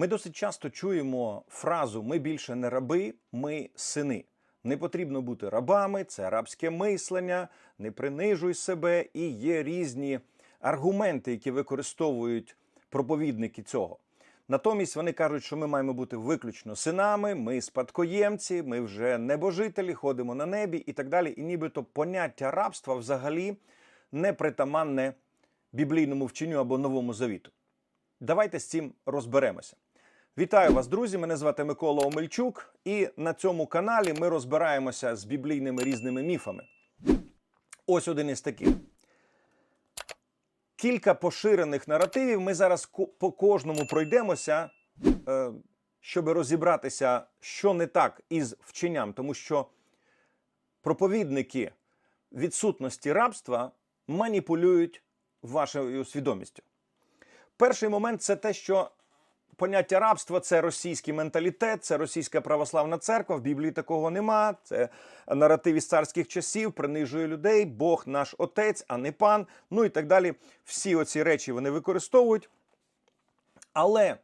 Ми досить часто чуємо фразу Ми більше не раби, ми сини. Не потрібно бути рабами, це рабське мислення, не принижуй себе, і є різні аргументи, які використовують проповідники цього. Натомість вони кажуть, що ми маємо бути виключно синами, ми спадкоємці, ми вже небожителі, ходимо на небі і так далі. І нібито поняття рабства взагалі не притаманне біблійному вченню або новому завіту. Давайте з цим розберемося. Вітаю вас, друзі! Мене звати Микола Омельчук, і на цьому каналі ми розбираємося з біблійними різними міфами. Ось один із таких. Кілька поширених наративів. Ми зараз по кожному пройдемося, е, щоб розібратися, що не так із вченням, тому що проповідники відсутності рабства маніпулюють вашою свідомістю. Перший момент це те, що поняття рабства це російський менталітет, це російська православна церква. В Біблії такого нема. Це наратив із царських часів, принижує людей, Бог наш отець, а не пан. Ну і так далі. Всі оці речі вони використовують. Але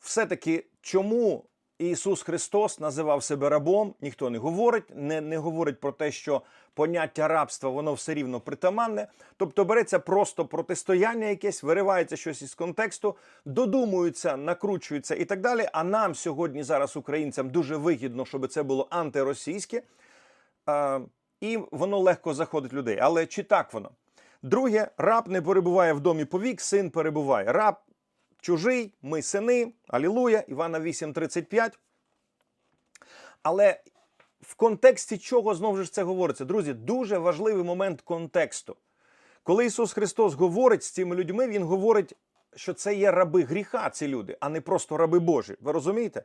все-таки чому Ісус Христос називав себе рабом, ніхто не говорить, не, не говорить про те, що поняття рабства воно все рівно притаманне. Тобто береться просто протистояння якесь, виривається щось із контексту, додумуються, накручуються і так далі. А нам сьогодні, зараз, українцям, дуже вигідно, щоб це було антиросійське, а, і воно легко заходить людей. Але чи так воно? Друге, раб не перебуває в домі повік, син перебуває. Раб чужий, ми сини, алілуя, Івана 8:35. Але в контексті чого знову ж це говориться? Друзі, дуже важливий момент контексту. Коли Ісус Христос говорить з цими людьми, Він говорить, що це є раби гріха, ці люди, а не просто раби Божі. Ви розумієте?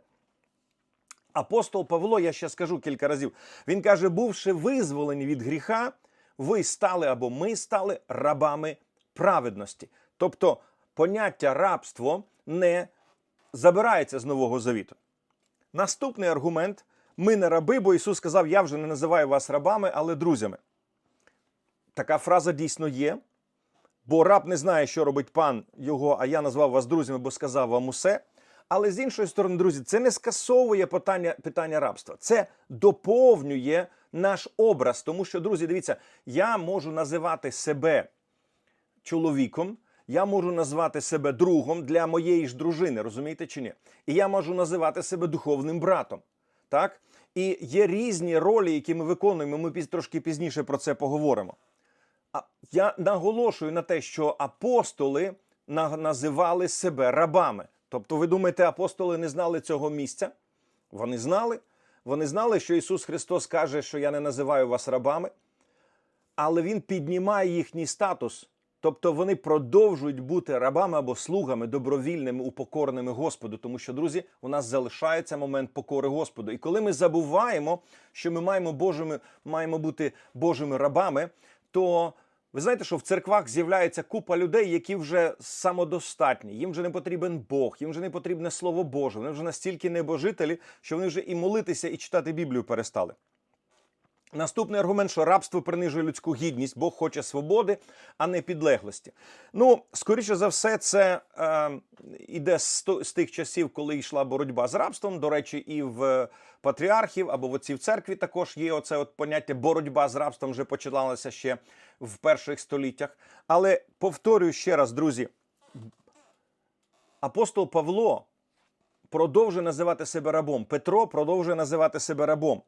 Апостол Павло, я ще скажу кілька разів, він каже: бувши визволені від гріха, ви стали або ми стали рабами праведності. Тобто поняття рабство не забирається з Нового Завіту. Наступний аргумент: ми не раби, бо Ісус сказав: Я вже не називаю вас рабами, але друзями. Така фраза дійсно є. Бо раб не знає, що робить пан його, а я назвав вас друзями, бо сказав вам усе. Але з іншої сторони, друзі, це не скасовує питання, питання рабства. Це доповнює наш образ. Тому що, друзі, дивіться, я можу називати себе чоловіком, я можу назвати себе другом для моєї ж дружини, розумієте чи ні? І я можу називати себе духовним братом. Так? І є різні ролі, які ми виконуємо. Ми трошки пізніше про це поговоримо. А я наголошую на те, що апостоли називали себе рабами. Тобто, ви думаєте, апостоли не знали цього місця? Вони знали. Вони знали, що Ісус Христос каже, що я не називаю вас рабами, але Він піднімає їхній статус. Тобто вони продовжують бути рабами або слугами добровільними, упокореними Господу. Тому що, друзі, у нас залишається момент покори Господу. І коли ми забуваємо, що ми маємо Божими, маємо бути Божими рабами, то ви знаєте, що в церквах з'являється купа людей, які вже самодостатні. Їм вже не потрібен Бог, їм вже не потрібне Слово Боже. Вони вже настільки небожителі, що вони вже і молитися, і читати Біблію перестали. Наступний аргумент, що рабство принижує людську гідність, Бог хоче свободи, а не підлеглості. Ну, скоріше за все, це е, іде з, з тих часів, коли йшла боротьба з рабством. До речі, і в патріархів або в отців церкві також є оце от поняття боротьба з рабством вже починалася ще в перших століттях. Але повторюю ще раз, друзі, апостол Павло продовжує називати себе рабом. Петро продовжує називати себе рабом.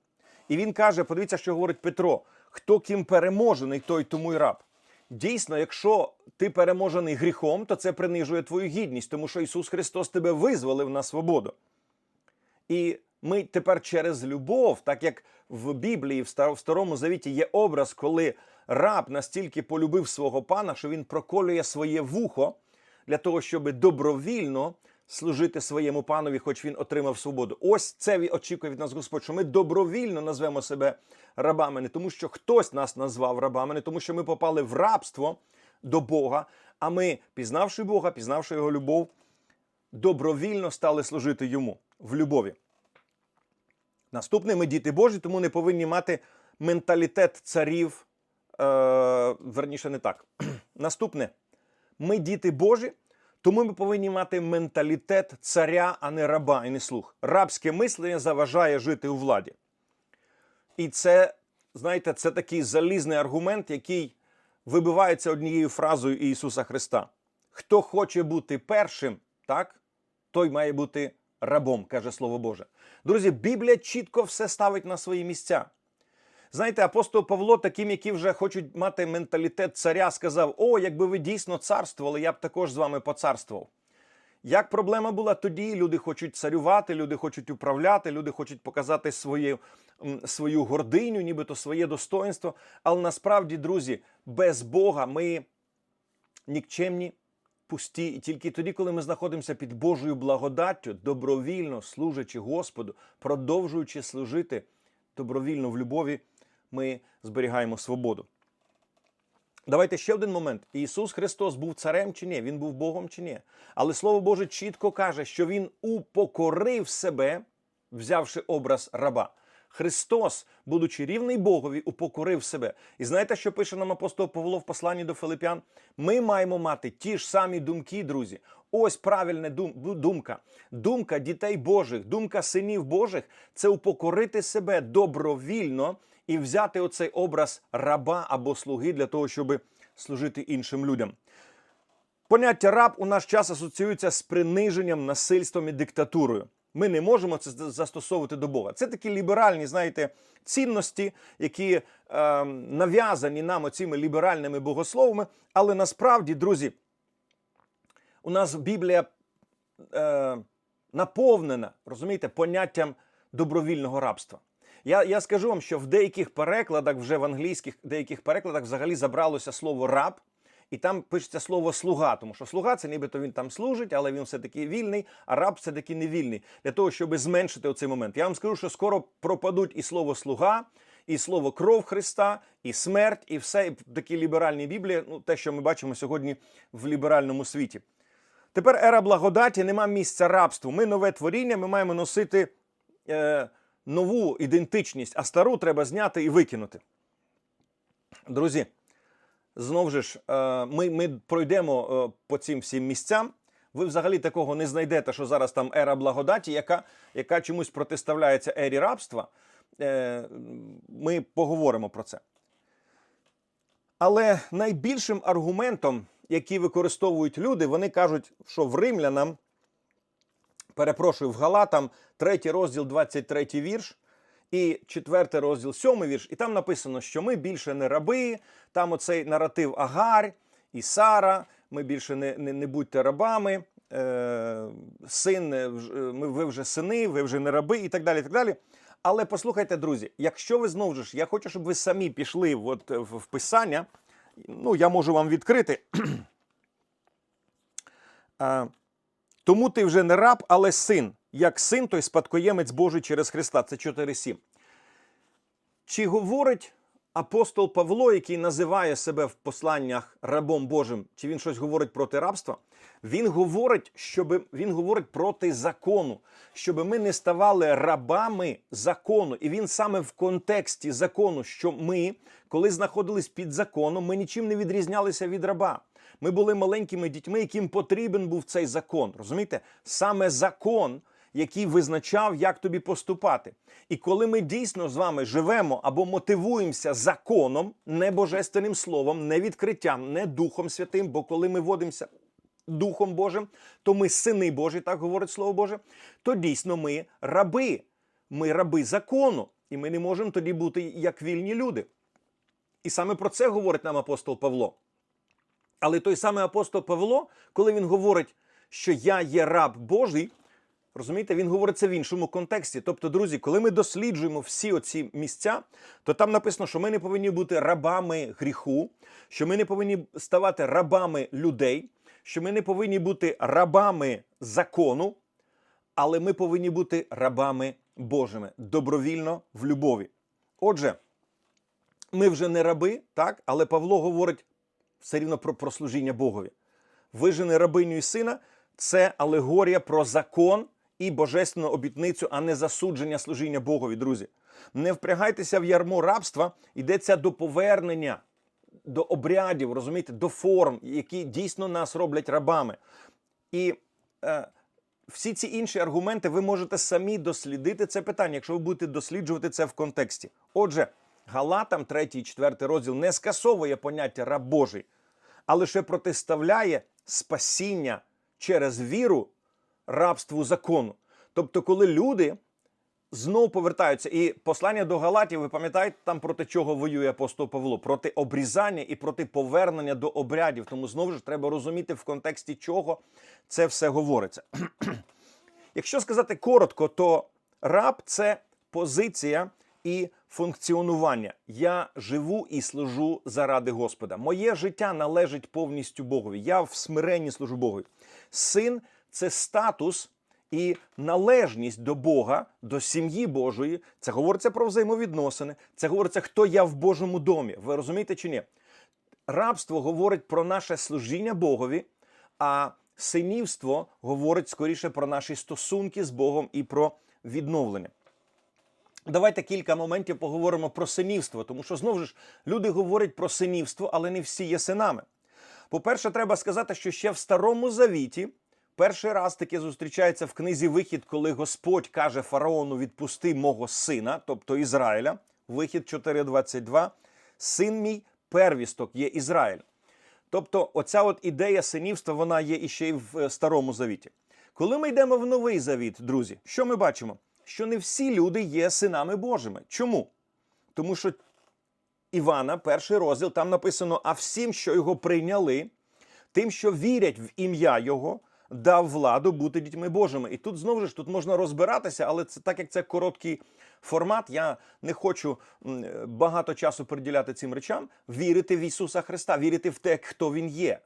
І він каже: подивіться, що говорить Петро: хто ким переможений, той тому й раб. Дійсно, якщо ти переможений гріхом, то це принижує твою гідність, тому що Ісус Христос тебе визволив на свободу. І ми тепер через любов, так як в Біблії, в Старому Завіті є образ, коли раб настільки полюбив свого пана, що він проколює своє вухо для того, щоб добровільно служити своєму панові, хоч він отримав свободу. Ось це очікує від нас Господь, що ми добровільно назвемо себе рабами, не тому, що хтось нас назвав рабами, не тому, що ми попали в рабство до Бога, а ми, пізнавши Бога, пізнавши його любов, добровільно стали служити йому в любові. Наступне, ми діти Божі, тому не повинні мати менталітет царів. Е, верніше, не так. Наступне, ми діти Божі, Тому ми повинні мати менталітет царя, а не раба і не слуг. Рабське мислення заважає жити у владі. І це, знаєте, це такий залізний аргумент, який вибивається однією фразою Ісуса Христа. Хто хоче бути першим, так, той має бути рабом, каже Слово Боже. Друзі, Біблія чітко все ставить на свої місця. Знаєте, апостол Павло, таким, які вже хочуть мати менталітет царя, сказав: О, якби ви дійсно царствували, я б також з вами поцарствував. Як проблема була тоді, люди хочуть царювати, люди хочуть управляти, люди хочуть показати свою, свою гординю, нібито своє достоинство. Але насправді, друзі, без Бога ми нікчемні, пусті. І тільки тоді, коли ми знаходимося під Божою благодаттю, добровільно служачи Господу, продовжуючи служити добровільно в любові, ми зберігаємо свободу. Давайте ще один момент. Ісус Христос був царем чи ні? Він був Богом чи ні? Але Слово Боже чітко каже, що Він упокорив себе, взявши образ раба. Христос, будучи рівний Богові, упокорив себе. І знаєте, що пише нам апостол Павло в посланні до Филип'ян? Ми маємо мати ті ж самі думки, друзі. Ось правильна думка. Думка дітей Божих, думка синів Божих це упокорити себе добровільно і взяти оцей образ раба або слуги для того, щоб служити іншим людям. Поняття раб у наш час асоціюється з приниженням, насильством і диктатурою. Ми не можемо це застосовувати до Бога. Це такі ліберальні, знаєте, цінності, які е, нав'язані нам оціми ліберальними богословами. Але насправді, друзі, у нас Біблія е, наповнена, розумієте, поняттям добровільного рабства. Я, я скажу вам, що в деяких перекладах, вже в англійських деяких перекладах, взагалі забралося слово раб, і там пишеться слово слуга, тому що слуга це нібито він там служить, але він все-таки вільний, а раб все-таки не вільний. Для того, щоб зменшити оцей момент. Я вам скажу, що скоро пропадуть і слово слуга, і слово кров Христа, і смерть, і все і в такій ліберальній Біблії, ну те, що ми бачимо сьогодні в ліберальному світі. Тепер ера благодаті, нема місця рабству. Ми нове творіння, ми маємо носити е, нову ідентичність, а стару треба зняти і викинути. Друзі, знову ж, е, ми, ми пройдемо е, по цим всім місцям. Ви взагалі такого не знайдете, що зараз там ера благодаті, яка, яка чомусь протиставляється ері рабства. Е, Ми поговоримо про це. Але найбільшим аргументом, який використовують люди, вони кажуть, що в римлянам, перепрошую, в Галатам, 3 розділ, 23 вірш, і 4 розділ, 7 вірш, і там написано, що ми більше не раби, там оцей наратив Агарь і Сара, ми більше не, не, не будьте рабами, е, син, е, е, ви вже сини, ви вже не раби, і так далі. і так далі. Але послухайте, друзі, якщо ви знову ж, я хочу, щоб ви самі пішли от, в, в писання, ну, я можу вам відкрити. Тому ти вже не раб, але син. Як син, той спадкоємець Божий через Христа. Це 4.7. Чи говорить апостол Павло, який називає себе в посланнях рабом Божим, чи він щось говорить проти рабства? Він говорить, щоб він говорить проти закону, щоб ми не ставали рабами закону. І він саме в контексті закону, що ми, коли знаходились під законом, ми нічим не відрізнялися від раба. Ми були маленькими дітьми, яким потрібен був цей закон. Розумієте? Саме закон, який визначав, як тобі поступати. І коли ми дійсно з вами живемо або мотивуємося законом, не божественним словом, не відкриттям, не Духом Святим, бо коли ми водимося Духом Божим, то ми сини Божі, так говорить Слово Боже, то дійсно ми раби. Ми раби закону, і ми не можемо тоді бути як вільні люди. І саме про це говорить нам апостол Павло. Але той самий апостол Павло, коли він говорить, що я є раб Божий, розумієте, він говорить це в іншому контексті. Тобто, друзі, коли ми досліджуємо всі оці місця, то там написано, що ми не повинні бути рабами гріху, що ми не повинні ставати рабами людей, що ми не повинні бути рабами закону, але ми повинні бути рабами Божими добровільно в любові. Отже, ми вже не раби, так, але Павло говорить все рівно про, про служіння Богові. Ви же не рабиню і сина, це алегорія про закон і божественну обітницю, а не засудження служіння Богові, друзі. Не впрягайтеся в ярмо рабства, йдеться до повернення, до обрядів, розумієте, до форм, які дійсно нас роблять рабами. І е, всі ці інші аргументи ви можете самі дослідити це питання, якщо ви будете досліджувати це в контексті. Отже, Галатам, 3 і 4 розділ не скасовує поняття раб Божий, а лише протиставляє спасіння через віру рабству закону. Тобто, коли люди знову повертаються, і послання до Галатів, ви пам'ятаєте, там проти чого воює апостол Павло? Проти обрізання і проти повернення до обрядів. Тому знову ж треба розуміти, в контексті чого це все говориться. Якщо сказати коротко, то раб це позиція і функціонування. Я живу і служу заради Господа. Моє життя належить повністю Богові. Я в смиренні служу Богові. Син це статус і належність до Бога, до сім'ї Божої. Це говориться про взаємовідносини. Це говориться, хто я в Божому домі. Ви розумієте чи ні? Рабство говорить про наше служіння Богові, а синівство говорить скоріше про наші стосунки з Богом і про відновлення. Давайте кілька моментів поговоримо про синівство, тому що знову ж люди говорять про синівство, але не всі є синами. По-перше, треба сказати, що ще в Старому Завіті перший раз таке зустрічається в книзі Вихід, коли Господь каже фараону: відпусти мого сина, тобто Ізраїля. Вихід 4.22. Син мій первісток є Ізраїль. Тобто, оця от ідея синівства, вона є іще й в е, Старому Завіті. Коли ми йдемо в Новий Завіт, друзі, що ми бачимо? Що не всі люди є синами Божими. Чому? Тому що Івана, перший розділ, там написано: а всім, що його прийняли, тим, що вірять в ім'я Його, дав владу бути дітьми Божими. І тут знову ж тут можна розбиратися, але це так як це короткий формат, я не хочу багато часу приділяти цим речам. Вірити в Ісуса Христа, вірити в те, хто Він є,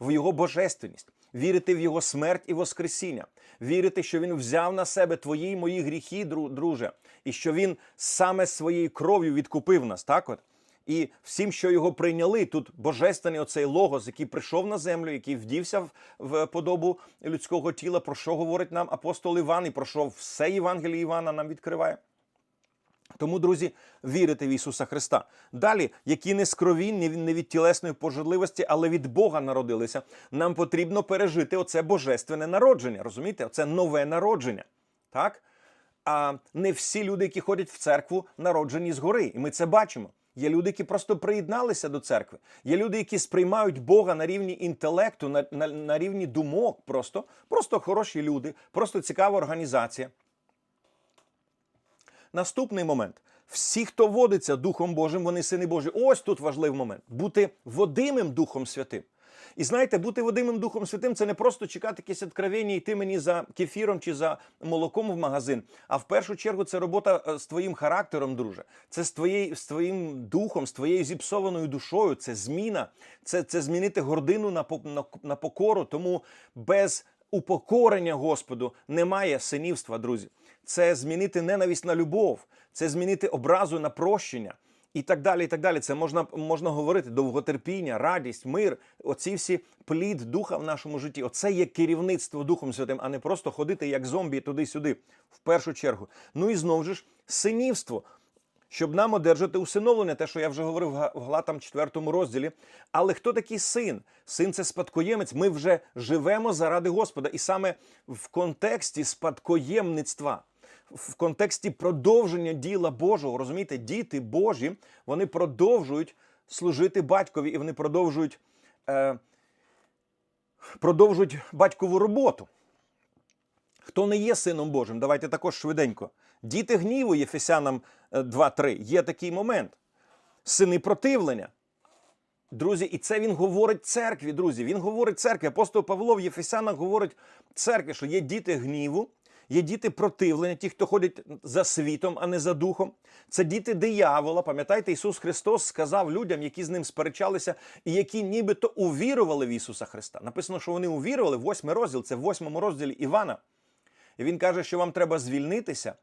в Його божественність, вірити в Його смерть і Воскресіння, вірити, що Він взяв на себе твої й мої гріхи, друже, і що Він саме своєю кров'ю відкупив нас. Так от. І всім, що його прийняли, тут божественний оцей логос, який прийшов на землю, який вдівся в подобу людського тіла, про що говорить нам апостол Іван, і про що все Євангеліє Івана нам відкриває. Тому, друзі, вірити в Ісуса Христа. Далі, які не з крові, не від- тілесної пожадливості, але від Бога народилися, нам потрібно пережити оце божественне народження. Розумієте? Оце нове народження. Так? А не всі люди, які ходять в церкву, народжені згори. І ми це бачимо. Є люди, які просто приєдналися до церкви. Є люди, які сприймають Бога на рівні інтелекту, на, на, на рівні думок. Просто, просто хороші люди, просто цікава організація. Наступний момент. Всі, хто водиться Духом Божим, вони сини Божі. Ось тут важливий момент. Бути водимим Духом Святим. І знаєте, бути водимим Духом Святим це не просто чекати якесь откровення, йти мені за кефіром чи за молоком в магазин. А в першу чергу це робота е, з твоїм характером, друже. Це з, твоєю, з твоїм духом, з твоєю зіпсованою душою. Це зміна, це, це змінити гордину на, на, на покору. Тому без упокорення Господу немає синівства, друзі. Це змінити ненависть на любов, це змінити образу на прощення. І так далі, і так далі. Це можна, можна говорити довготерпіння, радість, мир. Оці всі плід духа в нашому житті. Оце є керівництво Духом Святим, а не просто ходити як зомбі туди-сюди, в першу чергу. Ну і знову ж синівство. Щоб нам одержати усиновлення, те, що я вже говорив в Га- в Галатам 4 розділі. Але хто такий син? Син це спадкоємець. Ми вже живемо заради Господа. І саме в контексті спадкоємництва, в контексті продовження діла Божого, розумієте, діти Божі, вони продовжують служити батькові і вони продовжують, е, продовжують батькову роботу. Хто не є сином Божим, давайте також швиденько. Діти гніву, Єфесянам е, 2.3, є такий момент. Сини противлення. Друзі, і це він говорить церкві, друзі. Він говорить церкві. Апостол Павло в Єфесянах говорить церкві, що є діти гніву, є діти противлення, ті, хто ходять за світом, а не за духом. Це діти диявола. Пам'ятаєте, Ісус Христос сказав людям, які з ним сперечалися, і які нібито увірували в Ісуса Христа. Написано, що вони увірували, восьмий розділ, це в восьмому розділі Івана. І він каже, що вам треба звільнитися,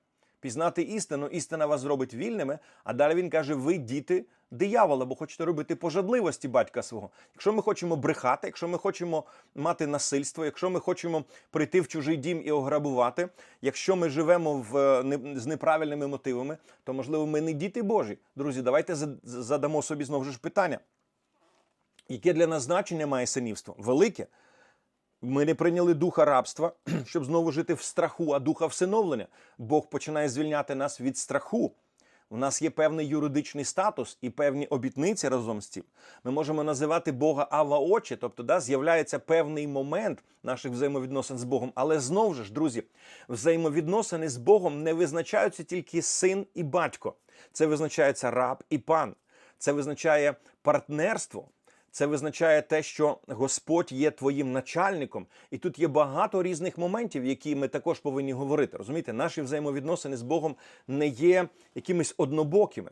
пізнати істину, істина вас зробить вільними. А далі він каже: ви діти диявола, бо хочете робити пожадливості батька свого. Якщо ми хочемо брехати, якщо ми хочемо мати насильство, якщо ми хочемо прийти в чужий дім і ограбувати, якщо ми живемо в, е, з неправильними мотивами, то можливо ми не діти Божі. Друзі, давайте задамо собі знову ж питання. Яке для нас значення має синівство? Велике. Ми не прийняли духа рабства, щоб знову жити в страху, а духа всиновлення. Бог починає звільняти нас від страху. У нас є певний юридичний статус і певні обітниці разом з цим. Ми можемо називати Бога Ава Очі, тобто да, з'являється певний момент наших взаємовідносин з Богом. Але знову ж, друзі, взаємовідносини з Богом не визначаються тільки син і батько. Це визначається раб і пан. Це визначає партнерство. Це визначає те, що Господь є твоїм начальником, і тут є багато різних моментів, які ми також повинні говорити. Розумієте, наші взаємовідносини з Богом не є якимись однобокими.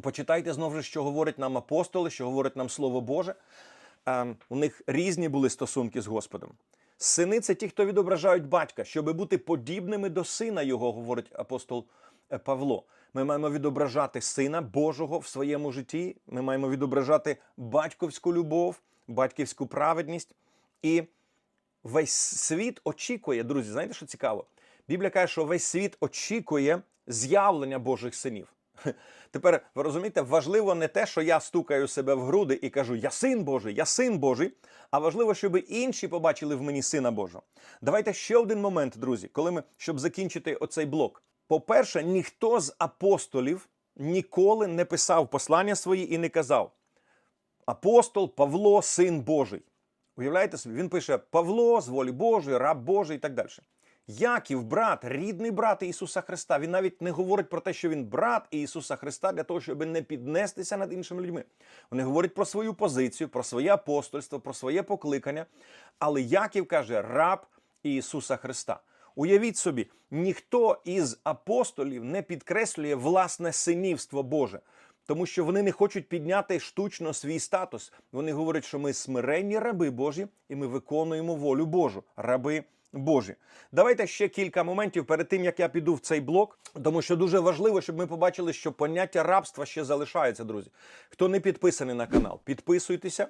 Почитайте знову ж, що говорять нам апостоли, що говорить нам Слово Боже. Ем, у них різні були стосунки з Господом. Сини це ті, хто відображають батька, щоби бути подібними до сина його, говорить апостол е, Павло. Ми маємо відображати сина Божого в своєму житті. Ми маємо відображати батьківську любов, батьківську праведність. І весь світ очікує, друзі, знаєте, що цікаво? Біблія каже, що весь світ очікує з'явлення Божих синів. Тепер ви розумієте, важливо не те, що я стукаю себе в груди і кажу, я син Божий, я син Божий, а важливо, щоб інші побачили в мені сина Божого. Давайте ще один момент, друзі, коли ми, щоб закінчити оцей блок. По-перше, ніхто з апостолів ніколи не писав послання свої і не казав: Апостол Павло, син Божий. Уявляєте собі, він пише Павло з волі Божої, раб Божий і так далі. Яків, брат, рідний брат Ісуса Христа. Він навіть не говорить про те, що він брат Ісуса Христа для того, щоб не піднестися над іншими людьми. Вони говорять про свою позицію, про своє апостольство, про своє покликання. Але Яків каже раб Ісуса Христа. Уявіть собі, ніхто із апостолів не підкреслює власне синівство Боже, тому що вони не хочуть підняти штучно свій статус. Вони говорять, що ми смиренні раби Божі, і ми виконуємо волю Божу, раби Божі. Давайте ще кілька моментів перед тим, як я піду в цей блок, тому що дуже важливо, щоб ми побачили, що поняття рабства ще залишається, друзі. Хто не підписаний на канал, підписуйтеся.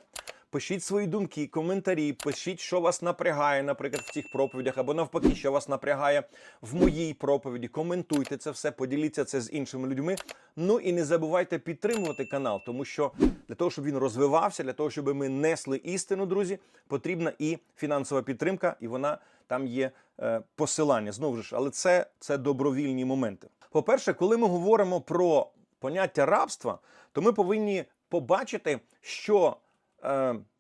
Пишіть свої думки, коментарі, пишіть, що вас напрягає, наприклад, в цих проповідях, або навпаки, що вас напрягає в моїй проповіді. Коментуйте це все, поділіться це з іншими людьми. Ну і не забувайте підтримувати канал, тому що для того, щоб він розвивався, для того, щоб ми несли істину, друзі, потрібна і фінансова підтримка, і вона там є е, посилання. Знову ж, але це, це добровільні моменти. По-перше, коли ми говоримо про поняття рабства, то ми повинні побачити, що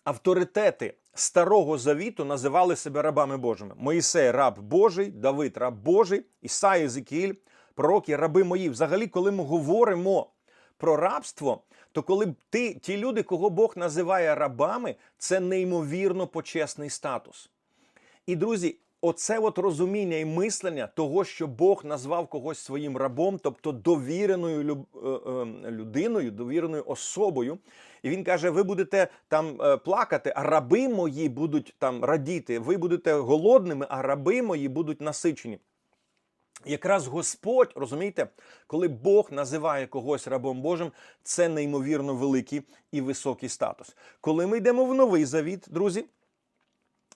авторитети Старого Завіту називали себе рабами Божими. Моїсей раб Божий, Давид раб Божий, Ісай, Єзекіїль, пророки, раби мої. Взагалі, коли ми говоримо про рабство, то коли ти, ті люди, кого Бог називає рабами, це неймовірно почесний статус. І друзі, оце от розуміння і мислення того, що Бог назвав когось своїм рабом, тобто довіреною е, е, людиною, довіреною особою. І він каже: ви будете там е, плакати, а раби мої будуть там радіти. Ви будете голодними, а раби мої будуть насичені. Якраз Господь, розумієте, коли Бог називає когось рабом Божим, це неймовірно великий і високий статус. Коли ми йдемо в новий завіт, друзі,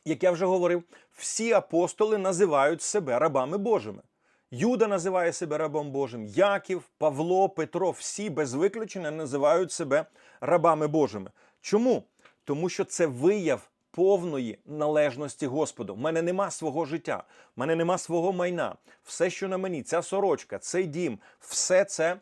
як я вже говорив, всі апостоли називають себе рабами Божими. Юда називає себе рабом Божим, Яків, Павло, Петро, всі без виключення називають себе рабами Божими. Чому? Тому що це вияв повної належності Господу. В мене нема свого життя, в мене нема свого майна. Все, що на мені, ця сорочка, цей дім, все це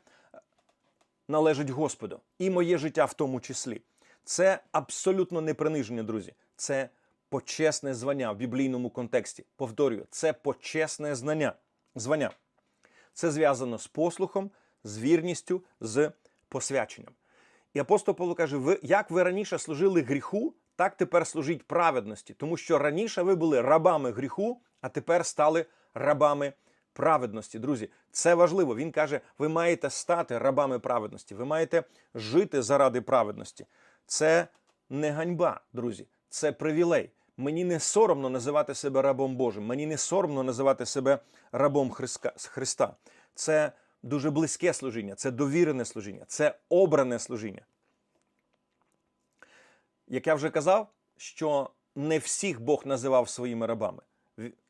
належить Господу. І моє життя в тому числі. Це абсолютно не приниження, друзі. Це почесне звання в біблійному контексті. Повторюю, це почесне знання. Звання. Це зв'язано з послухом, з вірністю, з посвяченням. І апостол Павло каже: ви як ви раніше служили гріху, так тепер служіть праведності, тому що раніше ви були рабами гріху, а тепер стали рабами праведності. Друзі, це важливо. Він каже: ви маєте стати рабами праведності, ви маєте жити заради праведності. Це не ганьба, друзі, це привілей. Мені не соромно називати себе рабом Божим, мені не соромно називати себе рабом Христа. Це дуже близьке служіння, це довірене служіння, це обране служіння. Як я вже казав, що не всіх Бог називав своїми рабами.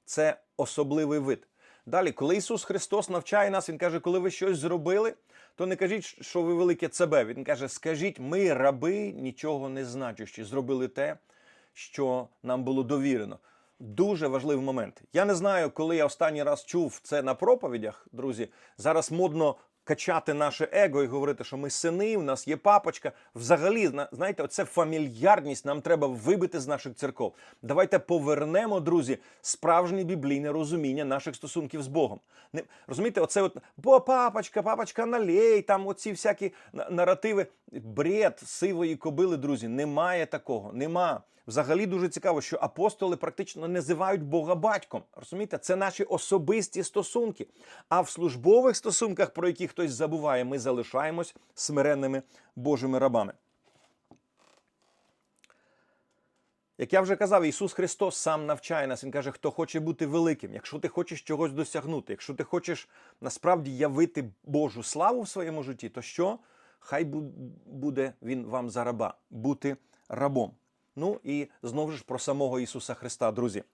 Це особливий вид. Далі, коли Ісус Христос навчає нас, Він каже, коли ви щось зробили, то не кажіть, що ви велике ЦБ. Він каже, скажіть, ми, раби, нічого не значущі, зробили те, що нам було довірено. Дуже важливий момент. Я не знаю, коли я останній раз чув це на проповідях, друзі. Зараз модно качати наше его і говорити, що ми сини, у нас є папочка. Взагалі, зна- знаєте, оце фамільярність нам треба вибити з наших церков. Давайте повернемо, друзі, справжнє біблійне розуміння наших стосунків з Богом. Не розумієте, оце от бо папочка, папочка, налей, там оці всякі наративи. Бред сивої кобили, друзі, немає такого. Нема. Взагалі дуже цікаво, що апостоли практично називають Бога батьком. Розумієте, це наші особисті стосунки. А в службових стосунках, про які хтось забуває, ми залишаємось смиренними Божими рабами. Як я вже казав, Ісус Христос сам навчає нас. Він каже, хто хоче бути великим, якщо ти хочеш чогось досягнути, якщо ти хочеш насправді явити Божу славу в своєму житті, то що? Хай буде він вам за раба, бути рабом. Ну і знову ж про самого Ісуса Христа, друзі.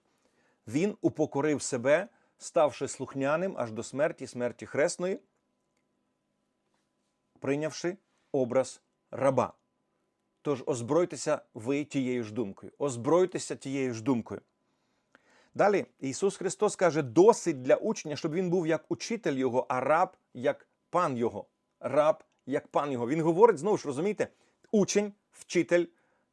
Він упокорив себе, ставши слухняним аж до смерті, смерті хресної, прийнявши образ раба. Тож озбройтеся ви тією ж думкою. Озбройтеся тією ж думкою. Далі Ісус Христос каже: досить для учня, щоб він був як учитель його, а раб як пан його. Раб як пан його. Він говорить знову ж розумієте, учень, вчитель,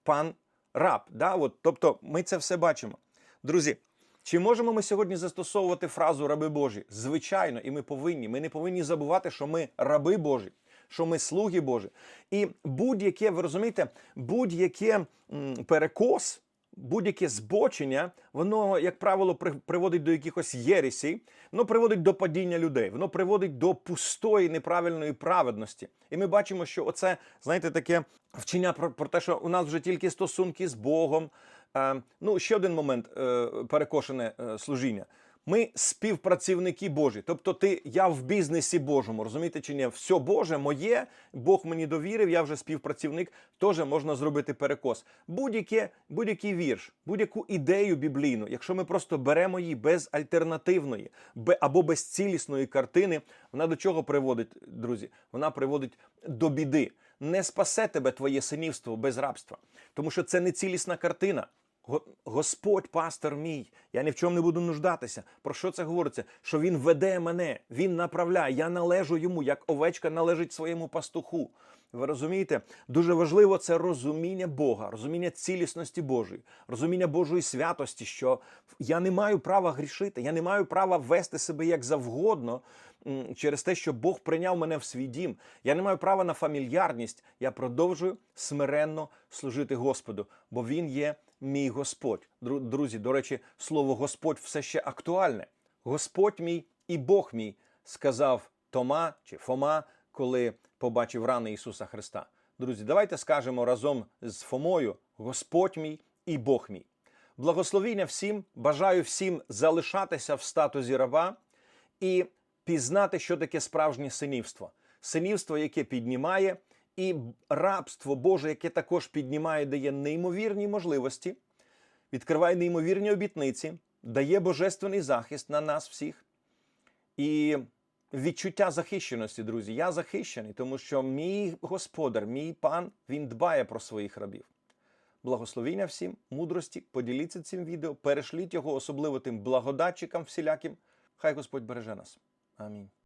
пан, раб. Да? От, тобто ми це все бачимо. Друзі, чи можемо ми сьогодні застосовувати фразу раби Божі? Звичайно, і ми повинні. Ми не повинні забувати, що ми раби Божі, що ми слуги Божі. І будь-яке, ви розумієте, будь-яке перекос, будь-яке збочення, воно, як правило, при- приводить до якихось єресій, воно приводить до падіння людей, воно приводить до пустої неправильної праведності. І ми бачимо, що оце, знаєте, таке вчення про, про те, що у нас вже тільки стосунки з Богом. Е, ну, ще один момент е, перекошене е, служіння. Ми співпрацівники Божі. Тобто, ти я в бізнесі Божому, розумієте чи ні? Все Боже моє, Бог мені довірив, я вже співпрацівник. Теж можна зробити перекос. Будь-яке, будь-який вірш, будь-яку ідею біблійну, якщо ми просто беремо її без альтернативної або без цілісної картини, вона до чого приводить, друзі? Вона приводить до біди. Не спасе тебе твоє синівство без рабства, тому що це не цілісна картина. Го- Господь, пастор мій, я ні в чому не буду нуждатися. Про що це говориться? Що він веде мене, він направляє, я належу йому, як овечка належить своєму пастуху. Ви розумієте? Дуже важливо це розуміння Бога, розуміння цілісності Божої, розуміння Божої святості, що я не маю права грішити, я не маю права вести себе як завгодно через те, що Бог прийняв мене в свій дім. Я не маю права на фамільярність. Я продовжую смиренно служити Господу, бо Він є мій Господь. Друзі, до речі, слово Господь все ще актуальне. Господь мій і Бог мій, сказав Тома чи Фома, коли побачив рани Ісуса Христа. Друзі, давайте скажемо разом з Фомою: Господь мій і Бог мій. Благословіння всім, бажаю всім залишатися в статусі раба і пізнати, що таке справжнє синівство. Синівство, яке піднімає, і рабство Боже, яке також піднімає, дає неймовірні можливості, відкриває неймовірні обітниці, дає божественний захист на нас всіх. І відчуття захищеності, друзі. Я захищений, тому що мій господар, мій пан, він дбає про своїх рабів. Благословіння всім, мудрості, поділіться цим відео, перешліть його особливо тим благодатчикам всіляким. Хай Господь береже нас. Амінь.